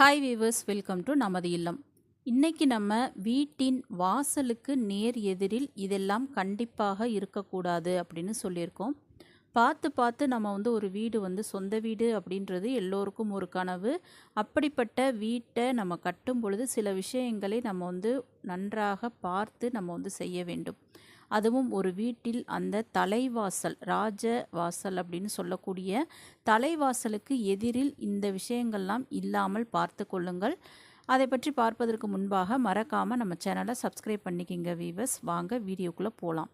Hi viewers welcome to நமது இல்லம் இன்னைக்கு நம்ம வீட்டின் வாசலுக்கு நேர் எதிரில் இதெல்லாம் கண்டிப்பாக இருக்கக்கூடாது அப்படின்னு சொல்லியிருக்கோம். பார்த்து பார்த்து நம்ம வந்து ஒரு வீடு வந்து சொந்த வீடு அப்படின்றது எல்லோருக்கும் ஒரு கனவு. அப்படிப்பட்ட வீட்டை நம்ம கட்டும் பொழுது சில விஷயங்களை நம்ம வந்து நன்றாக பார்த்து நம்ம வந்து செய்ய வேண்டும். அதுவும் ஒரு வீட்டில் அந்த தலைவாசல் ராஜ வாசல் அப்படின்னு சொல்லக்கூடிய தலைவாசலுக்கு எதிரில் இந்த விஷயங்கள்லாம் இல்லாமல் பார்த்து கொள்ளுங்கள். அதை பற்றி பார்ப்பதற்கு முன்பாக மறக்காமல் நம்ம சேனலை சப்ஸ்கிரைப் பண்ணிக்கிங்க வீவர்ஸ். வாங்க வீடியோக்குள்ளே போகலாம்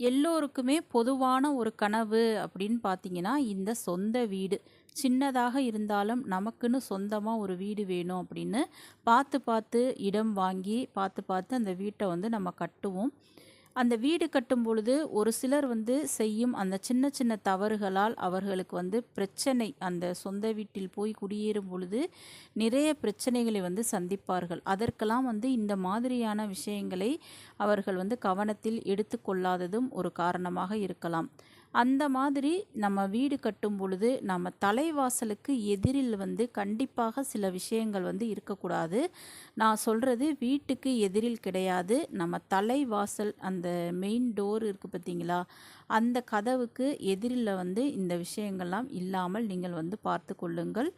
எல்லோருக்குமே பொதுவான ஒரு கனவு அப்படின்னு பார்த்தீங்கன்னா இந்த சொந்த வீடு. சின்னதாக இருந்தாலும் நமக்குன்னு சொந்தமாக ஒரு வீடு வேணும் அப்படின்னு பார்த்து பார்த்து இடம் வாங்கி பார்த்து பார்த்து அந்த வீட்டை வந்து நம்ம கட்டுவோம். அந்த வீடு கட்டும் பொழுது ஒரு சிலர் வந்து செய்யும் அந்த சின்ன சின்ன தவறுகளால் அவர்களுக்கு வந்து பிரச்சனை அந்த சொந்த வீட்டில் போய் குடியேறும் பொழுது நிறைய பிரச்சனைகளை வந்து சந்திப்பார்கள். அதற்கெல்லாம் வந்து இந்த மாதிரியான விஷயங்களை அவர்கள் வந்து கவனத்தில் எடுத்துக்கொள்ளாததும் ஒரு காரணமாக இருக்கலாம். அந்த மாதிரி நம்ம வீடு கட்டும் பொழுது நம்ம தலைவாசலுக்கு எதிரில் வந்து கண்டிப்பாக சில விஷயங்கள் வந்து இருக்கக்கூடாது. நான் சொல்கிறது வீட்டுக்கு எதிரில் கிடையாது. நம்ம தலைவாசல் அந்த மெயின் டோர் இருக்குது பார்த்தீங்களா? அந்த கதவுக்கு எதிரில் வந்து இந்த விஷயங்கள்லாம் இல்லாமல் நீங்கள் வந்து பார்த்து கொள்ளுங்கள்.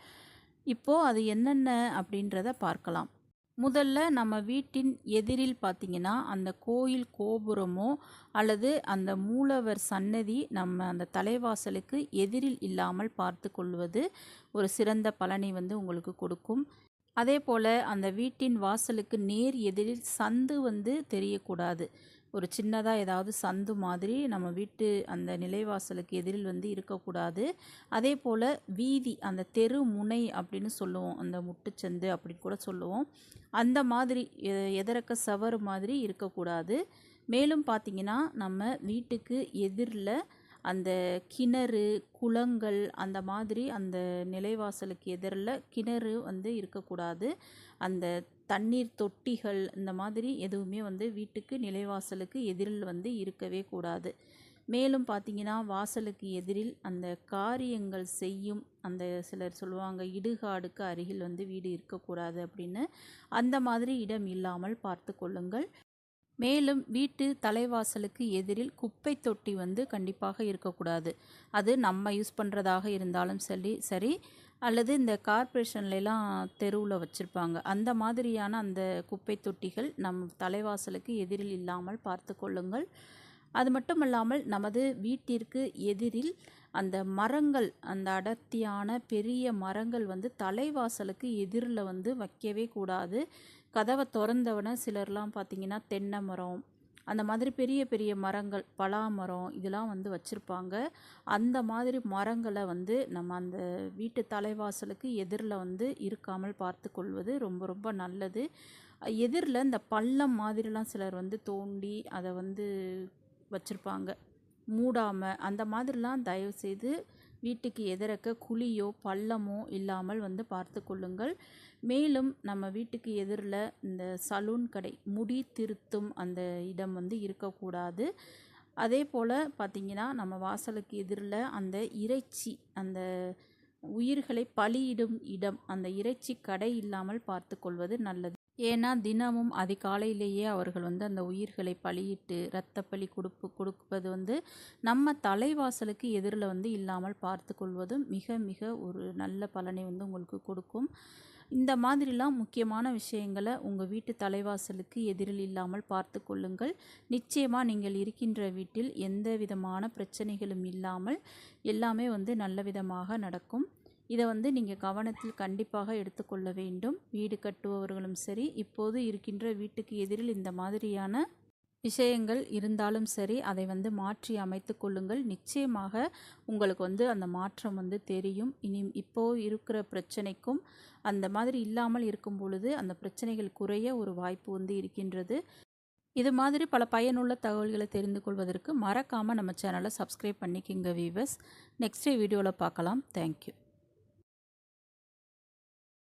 இப்போது அது என்னென்ன அப்படின்றத பார்க்கலாம். முதல்ல நம்ம வீட்டின் எதிரில் பார்த்திங்கன்னா அந்த கோயில் கோபுரமோ அல்லது அந்த மூலவர் சன்னதி நம்ம அந்த தலைவாசலுக்கு எதிரில் இல்லாமல் பார்த்து கொள்வது ஒரு சிறந்த பலனை வந்து உங்களுக்கு கொடுக்கும். அதே போல் அந்த வீட்டின் வாசலுக்கு நேர் எதிரில் சந்து வந்து தெரியக்கூடாது. ஒரு சின்னதாக ஏதாவது சந்து மாதிரி நம்ம வீட்டு அந்த நிலைவாசலுக்கு எதிரில் வந்து இருக்கக்கூடாது. அதே போல் வீதி அந்த தெரு முனை அப்படின்னு சொல்லுவோம். அந்த முட்டுச்சந்து அப்படின்னு கூட சொல்லுவோம். அந்த மாதிரி எதிரக்க சவர் மாதிரி இருக்கக்கூடாது. மேலும் பார்த்திங்கன்னா நம்ம வீட்டுக்கு எதிரில் அந்த கிணறு குளங்கள் அந்த மாதிரி அந்த நிலைவாசலுக்கு எதிரில் கிணறு வந்து இருக்கக்கூடாது. அந்த தண்ணீர் தொட்டிகள் இந்த மாதிரி எதுவுமே வந்து வீட்டுக்கு நிலைவாசலுக்கு எதிரில் வந்து இருக்கவே கூடாது. மேலும் பார்த்தீங்கன்னா வாசலுக்கு எதிரில் அந்த காரியங்கள் செய்யும் அந்த சிலர் சொல்லுவாங்க இடுகாடுக்கு அருகில் வந்து வீடு இருக்கக்கூடாது அப்படின்னு. அந்த மாதிரி இடம் இல்லாமல் பார்த்து கொள்ளுங்கள். மேலும் வீட்டு தலைவாசலுக்கு எதிரில் குப்பை தொட்டி வந்து கண்டிப்பாக இருக்கக்கூடாது. அது நம்ம யூஸ் பண்ணுறதாக இருந்தாலும் சரி சரி அல்லது இந்த கார்ப்பரேஷன்லலாம் தெருவில் வச்சுருப்பாங்க. அந்த மாதிரியான அந்த குப்பை தொட்டிகள் நம் தலைவாசலுக்கு எதிரில் இல்லாமல் பார்த்து கொள்ளுங்கள். அது மட்டும் இல்லாமல் நமது வீட்டிற்கு எதிரில் அந்த மரங்கள் அந்த அடர்த்தியான பெரிய மரங்கள் வந்து தலைவாசலுக்கு எதிரில் வந்து வைக்கவே கூடாது. கதவை திறந்தவன சிலர்லாம் பார்த்திங்கன்னா தென்னை மரம் அந்த மாதிரி பெரிய பெரிய மரங்கள் பலா மரம் இதெல்லாம் வந்து வச்சுருப்பாங்க. அந்த மாதிரி மரங்களை வந்து நம்ம அந்த வீட்டு தலைவாசலுக்கு எதிரில் வந்து இருக்காமல் பார்த்து கொள்வது ரொம்ப ரொம்ப நல்லது. எதிரில் இந்த பள்ளம் மாதிரிலாம் சிலர் வந்து தோண்டி அதை வந்து வச்சுருப்பாங்க. மூடாமல் அந்த மாதிரிலாம் தயவுசெய்து வீட்டுக்கு எதிரக்க குழியோ பள்ளமோ இல்லாமல் வந்து பார்த்து கொள்ளுங்கள். மேலும் நம்ம வீட்டுக்கு எதிரில் இந்த சலூன் கடை முடி திருத்தும் அந்த இடம் வந்து இருக்கக்கூடாது. அதே போல் பார்த்திங்கன்னா நம்ம வாசலுக்கு எதிரில் அந்த இறைச்சி அந்த உயிர்களை பலியிடும் இடம் அந்த இறைச்சி கடை இல்லாமல் பார்த்து கொள்வது நல்லது. ஏன்னா தினமும் அதிகாலையிலேயே அவர்கள் வந்து அந்த உயிர்களை பலியிட்டு இரத்தப்பலி கொடுப்பு கொடுப்பது வந்து நம்ம தலைவாசலுக்கு எதிரில் வந்து இல்லாமல் பார்த்து கொள்வதும் மிக மிக ஒரு நல்ல பலனை வந்து உங்களுக்கு கொடுக்கும். இந்த மாதிரிலாம் முக்கியமான விஷயங்களை உங்கள் வீட்டு தலைவாசலுக்கு எதிரில் இல்லாமல் பார்த்து கொள்ளுங்கள். நிச்சயமாக நீங்கள் இருக்கின்ற வீட்டில் எந்த விதமான பிரச்சனைகளும் இல்லாமல் எல்லாமே வந்து நல்ல விதமாக நடக்கும். இதை வந்து நீங்கள் கவனத்தில் கண்டிப்பாக எடுத்துக்கொள்ள வேண்டும். வீடு கட்டுபவர்களும் சரி இப்போது இருக்கின்ற வீட்டுக்கு எதிரில் இந்த மாதிரியான விஷயங்கள் இருந்தாலும் சரி அதை வந்து மாற்றி அமைத்து கொள்ளுங்கள். நிச்சயமாக உங்களுக்கு வந்து அந்த மாற்றம் வந்து தெரியும். இனி இப்போது இருக்கிற பிரச்சனைக்கும் அந்த மாதிரி இல்லாமல் இருக்கும் பொழுது அந்த பிரச்சனைகள் குறைய ஒரு வாய்ப்பு வந்து இருக்கின்றது. இது மாதிரி பல பயனுள்ள தகவல்களை தெரிந்து கொள்வதற்கு மறக்காமல் நம்ம சேனலை சப்ஸ்கிரைப் பண்ணிக்கிங்க வீவர்ஸ் நெக்ஸ்ட் வீடியோவில் பார்க்கலாம். தேங்க்யூ